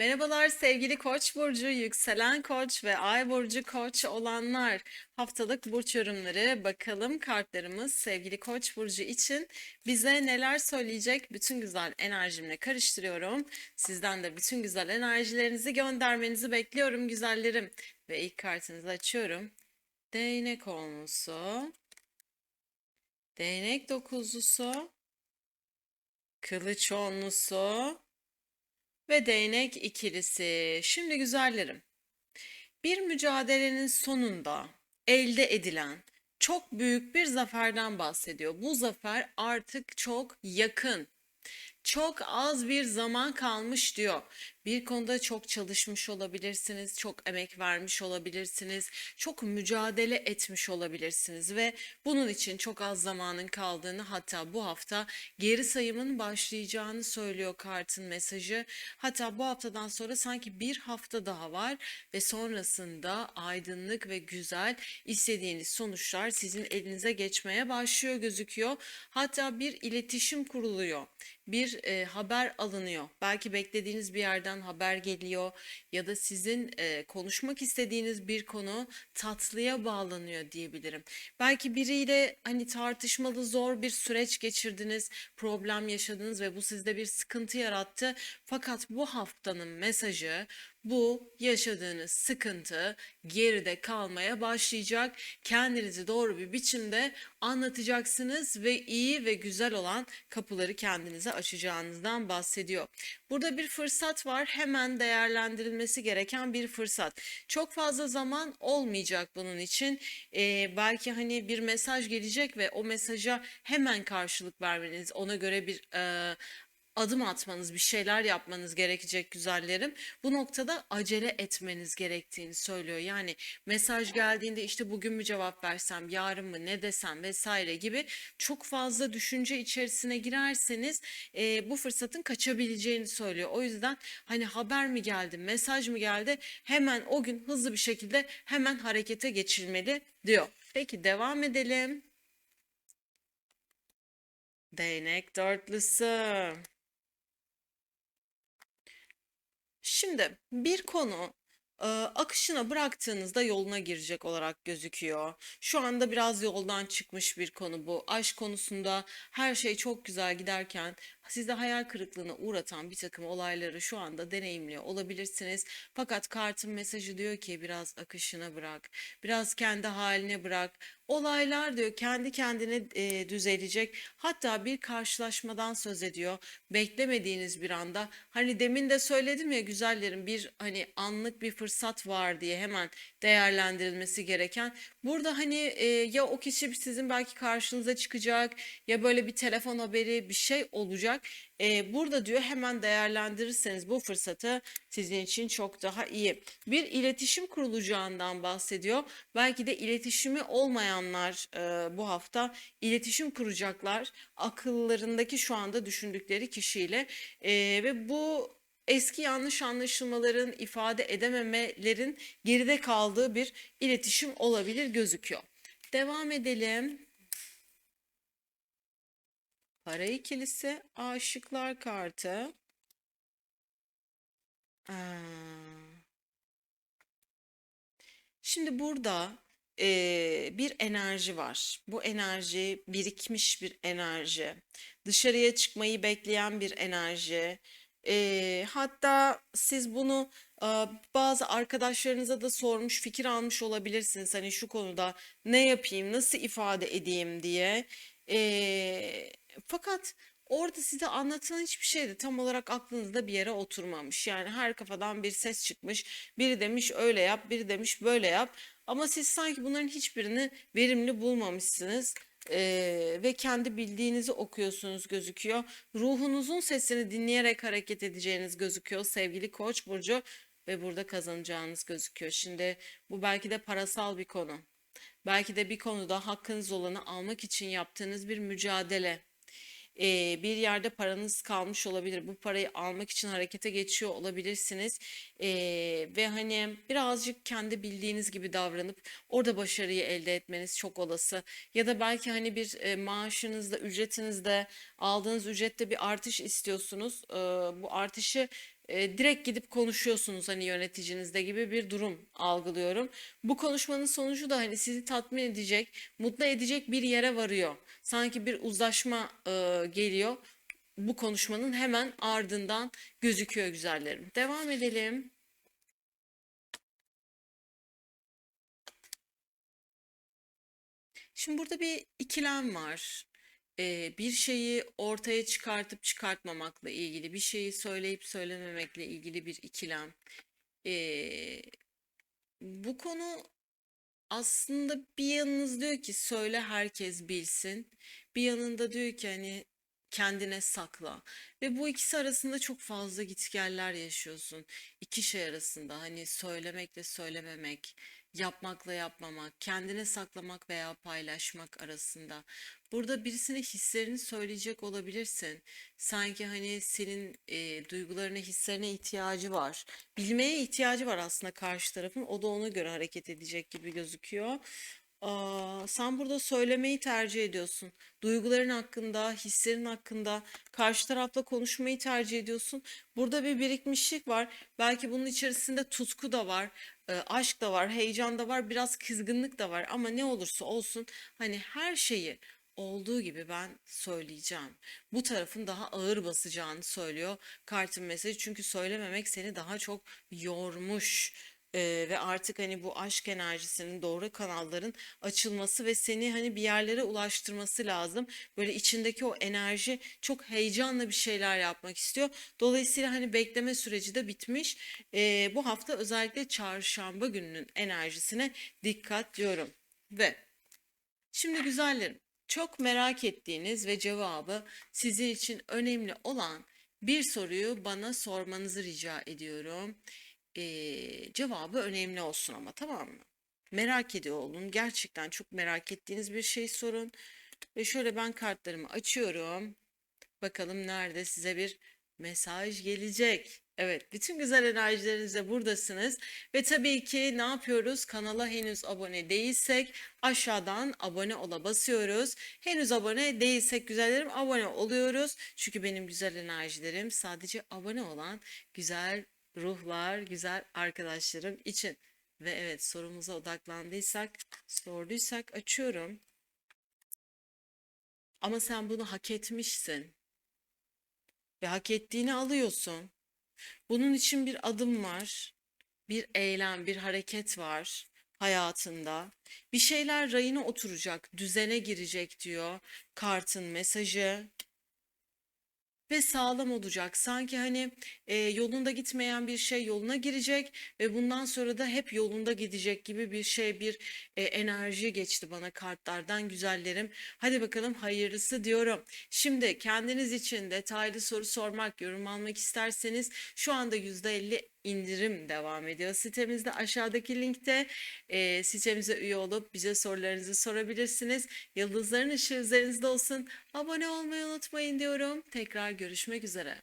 Merhabalar sevgili Koç burcu, yükselen Koç ve Ay burcu Koç olanlar. Haftalık burç yorumları bakalım kartlarımız sevgili Koç burcu için bize neler söyleyecek? Bütün güzel enerjimle karıştırıyorum. Sizden de bütün güzel enerjilerinizi göndermenizi bekliyorum güzellerim. Ve ilk kartınızı açıyorum. Değnek onlusu. Değnek dokuzlusu. Kılıç onlusu ve değnek ikilisi. Şimdi güzellerim, bir mücadelenin sonunda elde edilen çok büyük bir zaferden bahsediyor. Bu zafer artık çok yakın. Çok az bir zaman kalmış diyor. Bir konuda çok çalışmış olabilirsiniz, çok emek vermiş olabilirsiniz, çok mücadele etmiş olabilirsiniz ve bunun için çok az zamanın kaldığını hatta bu hafta geri sayımın başlayacağını söylüyor kartın mesajı. Hatta bu haftadan sonra sanki bir hafta daha var ve sonrasında aydınlık ve güzel istediğiniz sonuçlar sizin elinize geçmeye başlıyor gözüküyor. Hatta bir iletişim kuruluyor, bir e, haber alınıyor. Belki beklediğiniz bir yerden haber geliyor ya da sizin e, konuşmak istediğiniz bir konu tatlıya bağlanıyor diyebilirim. Belki biriyle hani tartışmalı zor bir süreç geçirdiniz, problem yaşadınız ve bu sizde bir sıkıntı yarattı. Fakat bu haftanın mesajı bu yaşadığınız sıkıntı geride kalmaya başlayacak. Kendinizi doğru bir biçimde anlatacaksınız ve iyi ve güzel olan kapıları kendinize açacağınızdan bahsediyor. Burada bir fırsat var. Hemen değerlendirilmesi gereken bir fırsat. Çok fazla zaman olmayacak bunun için. Ee, belki hani bir mesaj gelecek ve o mesaja hemen karşılık vermeniz, ona göre bir e, adım atmanız, bir şeyler yapmanız gerekecek güzellerim. Bu noktada acele etmeniz gerektiğini söylüyor. Yani mesaj geldiğinde işte bugün mü cevap versem, yarın mı ne desem vesaire gibi çok fazla düşünce içerisine girerseniz e, bu fırsatın kaçabileceğini söylüyor. O yüzden hani haber mi geldi, mesaj mı geldi hemen o gün hızlı bir şekilde hemen harekete geçilmeli diyor. Peki devam edelim. Değnek dörtlüsü. Şimdi bir konu akışına bıraktığınızda yoluna girecek olarak gözüküyor. Şu anda biraz yoldan çıkmış bir konu bu. Aşk konusunda her şey çok güzel giderken sizi hayal kırıklığına uğratan bir takım olayları şu anda deneyimliyor olabilirsiniz. Fakat kartın mesajı diyor ki biraz akışına bırak, biraz kendi haline bırak. Olaylar diyor kendi kendine e, düzelecek. Hatta bir karşılaşmadan söz ediyor. Beklemediğiniz bir anda. Hani demin de söyledim ya güzellerim bir hani anlık bir fırsat var diye hemen değerlendirilmesi gereken. Burada hani e, ya o kişi sizin belki karşınıza çıkacak ya böyle bir telefon haberi bir şey olacak. E, burada diyor hemen değerlendirirseniz bu fırsatı sizin için çok daha iyi. Bir iletişim kurulacağından bahsediyor. Belki de iletişimi olmayanlar e, bu hafta iletişim kuracaklar. Akıllarındaki şu anda düşündükleri kişiyle e, ve bu eski yanlış anlaşılmaların, ifade edememelerin geride kaldığı bir iletişim olabilir gözüküyor. Devam edelim. Para ikilisi, aşıklar kartı. Şimdi burada eee, bir enerji var. Bu enerji birikmiş bir enerji. Dışarıya çıkmayı bekleyen bir enerji. Eee, hatta siz bunu e, bazı arkadaşlarınıza da sormuş, fikir almış olabilirsiniz. Hani şu konuda ne yapayım, nasıl ifade edeyim diye. Eee, fakat orada size anlatılan hiçbir şey de tam olarak aklınızda bir yere oturmamış. Yani her kafadan bir ses çıkmış. Biri demiş öyle yap, biri demiş böyle yap. Ama siz sanki bunların hiçbirini verimli bulmamışsınız. Ee, ve kendi bildiğinizi okuyorsunuz gözüküyor. Ruhunuzun sesini dinleyerek hareket edeceğiniz gözüküyor sevgili Koç burcu ve burada kazanacağınız gözüküyor. Şimdi bu belki de parasal bir konu. Belki de bir konuda hakkınız olanı almak için yaptığınız bir mücadele e, bir yerde paranız kalmış olabilir. Bu parayı almak için harekete geçiyor olabilirsiniz. E, ve hani birazcık kendi bildiğiniz gibi davranıp orada başarıyı elde etmeniz çok olası. Ya da belki hani bir e, maaşınızda, ücretinizde aldığınız ücrette bir artış istiyorsunuz. E, bu artışı e, direkt gidip konuşuyorsunuz hani yöneticinizde gibi bir durum algılıyorum. Bu konuşmanın sonucu da hani sizi tatmin edecek, mutlu edecek bir yere varıyor. Sanki bir uzlaşma e, geliyor. Bu konuşmanın hemen ardından gözüküyor güzellerim. Devam edelim. Şimdi burada bir ikilem var. Bir şeyi ortaya çıkartıp çıkartmamakla ilgili, bir şeyi söyleyip söylememekle ilgili bir ikilem. Bu konu aslında bir yanınız diyor ki söyle herkes bilsin. Bir yanında diyor ki hani kendine sakla. Ve bu ikisi arasında çok fazla gitgeller yaşıyorsun. İki şey arasında hani söylemekle söylememek, yapmakla yapmamak, kendine saklamak veya paylaşmak arasında. Burada birisine hislerini söyleyecek olabilirsin. Sanki hani senin e, duygularına, hislerine ihtiyacı var. Bilmeye ihtiyacı var aslında karşı tarafın. O da ona göre hareket edecek gibi gözüküyor. Aa, sen burada söylemeyi tercih ediyorsun. Duyguların hakkında, hislerin hakkında karşı tarafla konuşmayı tercih ediyorsun. Burada bir birikmişlik var. Belki bunun içerisinde tutku da var, aşk da var, heyecan da var, biraz kızgınlık da var. Ama ne olursa olsun hani her şeyi olduğu gibi ben söyleyeceğim. Bu tarafın daha ağır basacağını söylüyor kartın mesajı. Çünkü söylememek seni daha çok yormuş. Ee, ve artık hani bu aşk enerjisinin doğru kanalların açılması ve seni hani bir yerlere ulaştırması lazım. Böyle içindeki o enerji çok heyecanla bir şeyler yapmak istiyor. Dolayısıyla hani bekleme süreci de bitmiş. Ee, bu hafta özellikle çarşamba gününün enerjisine dikkat diyorum. Ve şimdi güzellerim çok merak ettiğiniz ve cevabı sizin için önemli olan bir soruyu bana sormanızı rica ediyorum. Ee, cevabı önemli olsun ama tamam mı? Merak ediyor olun. Gerçekten çok merak ettiğiniz bir şey sorun. Ve şöyle ben kartlarımı açıyorum. Bakalım nerede size bir mesaj gelecek. Evet, bütün güzel enerjilerinizle buradasınız. Ve tabii ki ne yapıyoruz? Kanala henüz abone değilsek aşağıdan abone ola basıyoruz. Henüz abone değilsek güzellerim abone oluyoruz. Çünkü benim güzel enerjilerim sadece abone olan güzel ruhlar, güzel arkadaşlarım için. Ve evet sorumuza odaklandıysak, sorduysak açıyorum. Ama sen bunu hak etmişsin ve hak ettiğini alıyorsun. Bunun için bir adım var, bir eylem, bir hareket var hayatında. Bir şeyler rayına oturacak, düzene girecek diyor kartın mesajı ve sağlam olacak. Sanki hani e, yolunda gitmeyen bir şey yoluna girecek ve bundan sonra da hep yolunda gidecek gibi bir şey, bir e, enerji geçti bana kartlardan güzellerim. Hadi bakalım hayırlısı diyorum. Şimdi kendiniz için detaylı soru sormak, yorum almak isterseniz şu anda %50 indirim devam ediyor. Sitemizde aşağıdaki linkte e, sitemize üye olup bize sorularınızı sorabilirsiniz. Yıldızların ışığı üzerinizde olsun. Abone olmayı unutmayın diyorum. Tekrar görüşmek üzere.